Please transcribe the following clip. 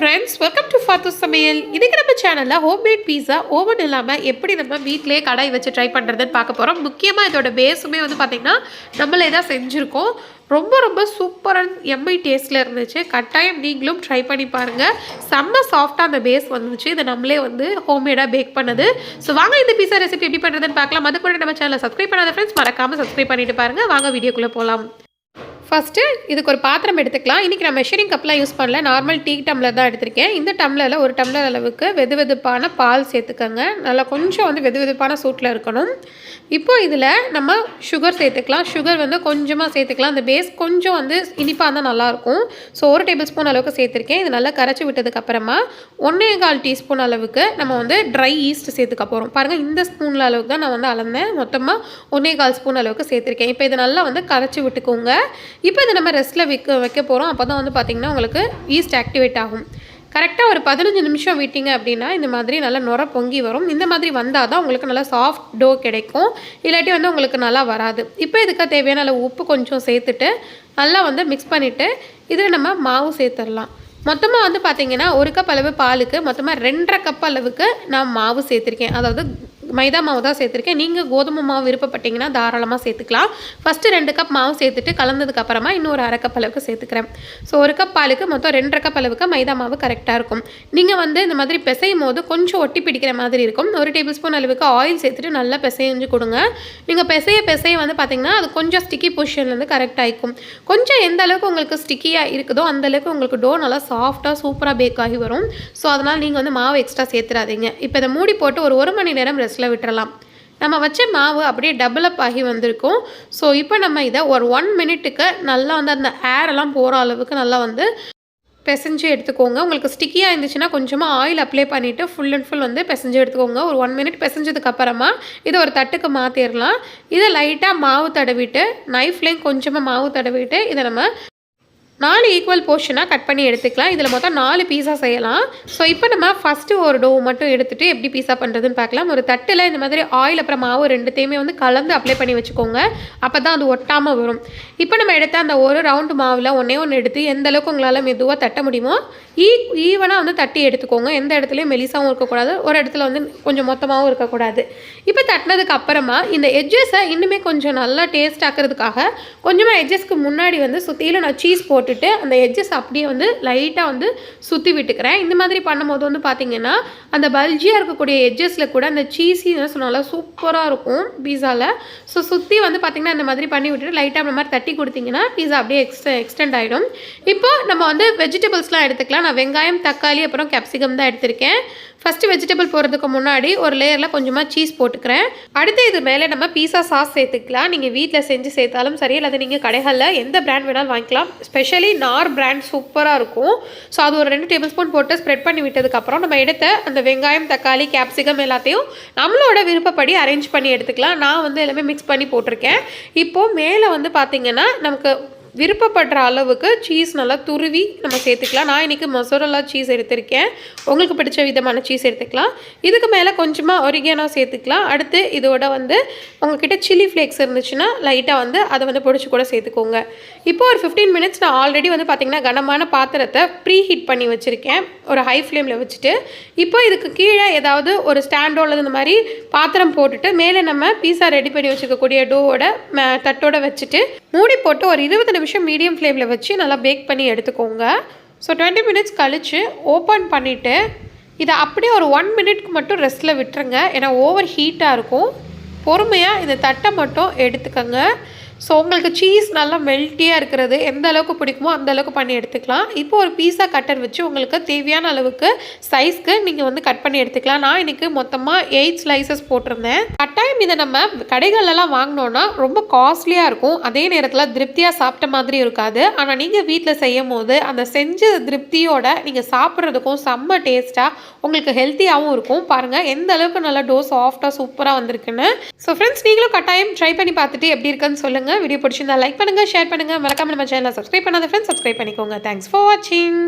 Friends welcome to ஃபாத்து சமையல் இன்றைக்கி நம்ம சேனலில் ஹோம்மேட் பீஸா ஓவன் இல்லாமல் எப்படி நம்ம வீட்டிலேயே கடாய் வச்சு ட்ரை பண்ணுறதுன்னு பார்க்க போகிறோம் முக்கியமாக இதோட பேஸுமே வந்து பார்த்திங்கன்னா நம்மளே தான் செஞ்சுருக்கோம். ரொம்ப ரொம்ப சூப்பரான எம்ஐ டேஸ்ட்டில் இருந்துச்சு. கட்டாயம் நீங்களும் ட்ரை பண்ணி பாருங்கள் செம்ம சாஃப்டாக அந்த பேஸ் வந்துச்சு. இதை நம்மளே வந்து ஹோம்மேடாக பேக் பண்ணது. ஸோ வாங்க இந்த பீஸா ரெசிபி எப்படி பண்ணுறதுன்னு பார்க்கலாம். அது கூட நம்ம சேனலை சப்ஸ்கிரைப் பண்ணாத ஃப்ரெண்ட்ஸ் மறக்காமல் சப்ஸ்கிரைப் பண்ணிட்டு பாருங்கள் வாங்க வீடியோக்குள்ளே போகலாம் ஃபஸ்ட்டு இதுக்கு ஒரு பாத்திரம் எடுத்துக்கலாம். இன்றைக்கி நான் மெஷரிங் கப்லாம் யூஸ் பண்ணல. நார்மல் டீ டம்ளர் தான் எடுத்திருக்கேன். இந்த டம்ளரில் ஒரு டம்ளர் அளவுக்கு வெது வெதுப்பான பால் சேர்த்துக்கோங்க. நல்லா கொஞ்சம் வந்து வெது வெதுப்பான சூட்டில் இருக்கணும். இப்போ இதில் நம்ம சுகர் சேர்த்துக்கலாம். சுகர் வந்து கொஞ்சமாக சேர்த்துக்கலாம். அந்த பேஸ் கொஞ்சம் வந்து இனிப்பாக இருந்தால் நல்லாயிருக்கும். ஸோ ஒரு டேபிள் ஸ்பூன் அளவுக்கு சேர்த்துருக்கேன். இது நல்லா கரைச்சி விட்டதுக்கப்புறமா ஒன்றே கால் டீஸ்பூன் அளவுக்கு நம்ம வந்து ட்ரை ஈஸ்ட் சேர்த்துக்க போகிறோம் பாருங்கள் இந்த ஸ்பூனில் அளவுக்கு தான் நான் வந்து அளந்தேன். மொத்தமாக ஒன்றே கால் ஸ்பூன் அளவுக்கு சேர்த்துருக்கேன். இப்போ இது நல்லா வந்து கரைச்சி விட்டுக்கோங்க. இப்போ இதை நம்ம ரெஸ்ட்டில் வைக்க வைக்க போகிறோம் அப்போ தான் வந்து பார்த்திங்கன்னா உங்களுக்கு ஈஸ்ட் ஆக்டிவேட் ஆகும். கரெக்டாக ஒரு பதினஞ்சு நிமிஷம் விட்டீங்க அப்படின்னா இந்த மாதிரி நல்லா நுர பொங்கி வரும். இந்த மாதிரி வந்தால் தான் உங்களுக்கு நல்லா சாஃப்ட் டோ கிடைக்கும். இல்லாட்டி வந்து உங்களுக்கு நல்லா வராது. இப்போ இதுக்கு தேவையான அளவு உப்பு கொஞ்சம் சேர்த்துட்டு நல்லா வந்து மிக்ஸ் பண்ணிவிட்டு இதில் நம்ம மாவு சேர்த்துடலாம். மொத்தமாக வந்து பார்த்திங்கன்னா ஒரு கப் அளவு பாலுக்கு மொத்தமாக ரெண்டரை கப் அளவுக்கு நான் மாவு சேர்த்துருக்கேன். அதாவது மைதா மாவு தான் சேர்த்துருக்கேன். நீங்கள் கோதுமை மாவு விருப்பப்பட்டீங்கன்னா தாராளமாக சேர்த்துக்கலாம். ஃபஸ்ட்டு ரெண்டு கப் மாவு சேர்த்துட்டு கலந்ததுக்கு அப்புறமா இன்னொரு அரை கப் அளவுக்கு சேர்த்துக்கிறேன். ஸோ ஒரு கப் பாலுக்கு மொத்தம் ரெண்டரை கப் அளவுக்கு மைதா மாவு கரெக்டாக இருக்கும். நீங்கள் வந்து இந்த மாதிரி பிசையும் போது கொஞ்சம் ஒட்டி பிடிக்கிற மாதிரி இருக்கும். ஒரு டேபிள் ஸ்பூன் அளவுக்கு ஆயில் சேர்த்துட்டு நல்லா பிசைஞ்சு கொடுங்க. நீங்கள் பிசைய பிசைய வந்து பார்த்தீங்கன்னா அது கொஞ்சம் ஸ்டிக்கி பொசிஷன்லேருந்து கரெக்டாக இருக்கும் கொஞ்சம் எந்த அளவுக்கு உங்களுக்கு ஸ்டிக்கியாக இருக்குதோ அந்த அளவுக்கு உங்களுக்கு டோ நல்லா சாஃப்டாக சூப்பராக பேக் ஆகி வரும். ஸோ அதனால் நீங்கள் வந்து மாவு எக்ஸ்ட்ரா சேர்த்துறாதீங்க இப்போ இதை மூடி போட்டு ஒரு ஒரு மணி நேரம் ரெஸ்ட் ரெஸ்ட்டில் விட்டுறலாம். நம்ம வச்ச மாவு அப்படியே டெவலப் ஆகி வந்திருக்கும். ஸோ இப்போ நம்ம இதை ஒரு ஒன் மினிட்டுக்கு நல்லா வந்து அந்த ஏரெல்லாம் போகிற அளவுக்கு நல்லா வந்து பிசைஞ்சு எடுத்துக்கோங்க. உங்களுக்கு ஸ்டிக்கியாக இருந்துச்சுன்னா கொஞ்சமாக ஆயில் அப்ளை பண்ணிவிட்டு ஃபுல் அண்ட் ஃபுல் வந்து பிசைஞ்சு எடுத்துக்கோங்க. ஒரு ஒன் மினிட் பிசைஞ்சதுக்கப்புறமா இதை ஒரு தட்டுக்கு மாற்றிடலாம் இதை லைட்டாக மாவு தடவிட்டு நைஃப்லேயும் கொஞ்சமாக மாவு தடவிட்டு இதை நம்ம நாலு ஈக்குவல் போர்ஷனாக கட் பண்ணி எடுத்துக்கலாம். இதில் மொத்தம் நாலு பீஸா செய்யலாம். ஸோ இப்போ நம்ம ஃபஸ்ட்டு ஒரு டோ மட்டும் எடுத்துகிட்டு எப்படி பீஸா பண்ணுறதுன்னு பார்க்கலாம். ஒரு தட்டில் இந்த மாதிரி ஆயில் அப்புறம் மாவு ரெண்டுத்தையுமே வந்து கலந்து அப்ளை பண்ணி வச்சுக்கோங்க. அப்போ தான் அது ஒட்டாமல் வரும். இப்போ நம்ம எடுத்த அந்த ஒரு ரவுண்டு மாவில் ஒன்றே ஒன்று எடுத்து எந்த அளவுக்கு உங்களால் மெதுவாக தட்ட முடியுமோ e-, ஈ ஈவனாக வந்து தட்டி எடுத்துக்கோங்க. எந்த இடத்துலையும் மெலிசாவும் இருக்கக்கூடாது. ஒரு இடத்துல வந்து கொஞ்சம் மொத்தமாகவும் இருக்கக்கூடாது. இப்போ தட்டினதுக்கு அப்புறமா இந்த எட்ஜஸை இன்னுமே கொஞ்சம் நல்லா டேஸ்ட் ஆக்கிறதுக்காக கொஞ்சமாக எட்ஜஸ்க்கு முன்னாடி வந்து சுற்றிலும் நான் சீஸ் போட்டு போட்டுட்டு அந்த எட்ஜஸ் அப்படியே வந்து லைட்டாக வந்து சுற்றி விட்டுக்கிறேன். இந்த மாதிரி பண்ணும்போது வந்து பார்த்திங்கன்னா அந்த பல்ஜியாக இருக்கக்கூடிய எட்ஜஸில் கூட அந்த சீஸி சொன்னால சூப்பராக இருக்கும் பீஸாவில் ஸோ சுற்றி வந்து பார்த்திங்கன்னா இந்த மாதிரி பண்ணி விட்டுட்டு லைட்டாக அந்த மாதிரி தட்டி கொடுத்தீங்கன்னா பீஸா அப்படியே எக்ஸ்ட் எக்ஸ்டெண்ட் ஆகிடும் இப்போ நம்ம வந்து வெஜிடபிள்ஸ்லாம் எடுத்துக்கலாம். நான் வெங்காயம் தக்காளி அப்புறம் கேப்சிகம் தான் எடுத்திருக்கேன். ஃபஸ்ட்டு வெஜிடபிள் போடுறதுக்கு முன்னாடி ஒரு லேயரில் கொஞ்சமாக சீஸ் போட்டுக்கிறேன். அடுத்து இது மேலே நம்ம பீஸா சாஸ் சேர்த்துக்கலாம். நீங்கள் வீட்டில் செஞ்சு சேர்த்தாலும் சரி அல்லது நீங்கள் கடைகளில் எந்த பிராண்ட் வேணாலும் வாங்கிக்கலாம். ஸ்பெஷல் நார் பிராண்ட் சூப்பராக இருக்கும். ஸோ அது ஒரு ரெண்டு டேபிள் ஸ்பூன் போட்டு ஸ்ப்ரெட் பண்ணி விட்டதுக்கப்புறம் நம்ம எடுத்த அந்த வெங்காயம் தக்காளி கேப்சிகம் எல்லாத்தையும் நம்மளோட விருப்பப்படி அரேஞ்ச் பண்ணி எடுத்துக்கலாம். நான் வந்து எல்லாமே மிக்ஸ் பண்ணி போட்டிருக்கேன். இப்போது மேலே வந்து பார்த்திங்கன்னா நமக்கு விருப்பப்படுற அளவுக்கு சீஸ் நல்லா துருவி நம்ம சேர்த்துக்கலாம். நான் இன்றைக்கி மொசரல்லா சீஸ் எடுத்திருக்கேன். உங்களுக்கு பிடிச்ச விதமான சீஸ் எடுத்துக்கலாம். இதுக்கு மேலே கொஞ்சமாக ஒரிகேனாக சேர்த்துக்கலாம். அடுத்து இதோட வந்து உங்ககிட்ட சில்லி ஃப்ளேக்ஸ் இருந்துச்சுன்னா லைட்டாக வந்து அதை வந்து பிடிச்சி கூட சேர்த்துக்கோங்க. இப்போ ஒரு ஃபிஃப்டீன் மினிட்ஸ் நான் ஆல்ரெடி வந்து பார்த்திங்கன்னா கனமான பாத்திரத்தை ப்ரீ ஹீட் பண்ணி வச்சுருக்கேன். ஒரு ஹை ஃப்ளேமில் வச்சுட்டு. இப்போ இதுக்கு கீழே ஏதாவது ஒரு ஸ்டாண்டோ அல்லது இந்த மாதிரி பாத்திரம் போட்டுட்டு மேலே நம்ம பீஸா ரெடி பண்ணி வச்சுருக்கக்கூடிய டோவோட தட்டோட வச்சுட்டு மூடி போட்டு ஒரு இருபது நிமிஷம் மீடியம் ஃப்ளேமில் வச்சு நல்லா பேக் பண்ணி எடுத்துக்கோங்க. ஸோ டுவெண்ட்டி மினிட்ஸ் கழித்து ஓப்பன் பண்ணிவிட்டு இதை அப்படியே ஒரு ஒன் மினிட்க்கு மட்டும் ரெஸ்ட்டில் விட்டுருங்க. ஏன்னா ஓவர் ஹீட்டாக இருக்கும். பொறுமையாக இந்த தட்டை மட்டும் எடுத்துக்கோங்க. ஸோ உங்களுக்கு சீஸ் நல்லா மெல்ட்டியாக இருக்கிறது எந்த அளவுக்கு பிடிக்குமோ அந்த அளவுக்கு பண்ணி எடுத்துக்கலாம். இப்போ ஒரு பீஸா கட்டர் வச்சு உங்களுக்கு தேவையான அளவுக்கு சைஸ்க்கு நீங்கள் வந்து கட் பண்ணி எடுத்துக்கலாம். நான் இன்றைக்கி மொத்தமாக எயிட் ஸ்லைசஸ் போட்டிருந்தேன். கட்டாயம் இதை நம்ம கடைகளெல்லாம் வாங்கினோன்னா ரொம்ப காஸ்ட்லியாக இருக்கும். அதே நேரத்தில் திருப்தியாக சாப்பிட்ட மாதிரி இருக்காது. ஆனால் நீங்கள் வீட்டில் செய்யும் போது அந்த செஞ்ச திருப்தியோட நீங்கள் சாப்பிட்றதுக்கும் செம்ம டேஸ்ட்டாக உங்களுக்கு ஹெல்த்தியாகவும் இருக்கும். பாருங்கள் எந்த அளவுக்கு நல்லா டோ சாஃப்டாக சூப்பராக வந்திருக்குன்னு. ஸோ ஃப்ரெண்ட்ஸ் நீங்களும் கட்டாயம் ட்ரை பண்ணி பார்த்துட்டு எப்படி இருக்குன்னு சொல்லுங்கள் வீடியோ பிடிச்சிருந்தா லைக் பண்ணுங்கள் ஷேர் பண்ணுங்கள் மறக்காம நம்ம சேனலை சப்ஸ்கிரைப் பண்ணாத ஃப்ரெண்ட்ஸ் சப்ஸ்கிரைப் பண்ணிக்கோங்க. தேங்க்ஸ் ஃபார் வாட்சிங்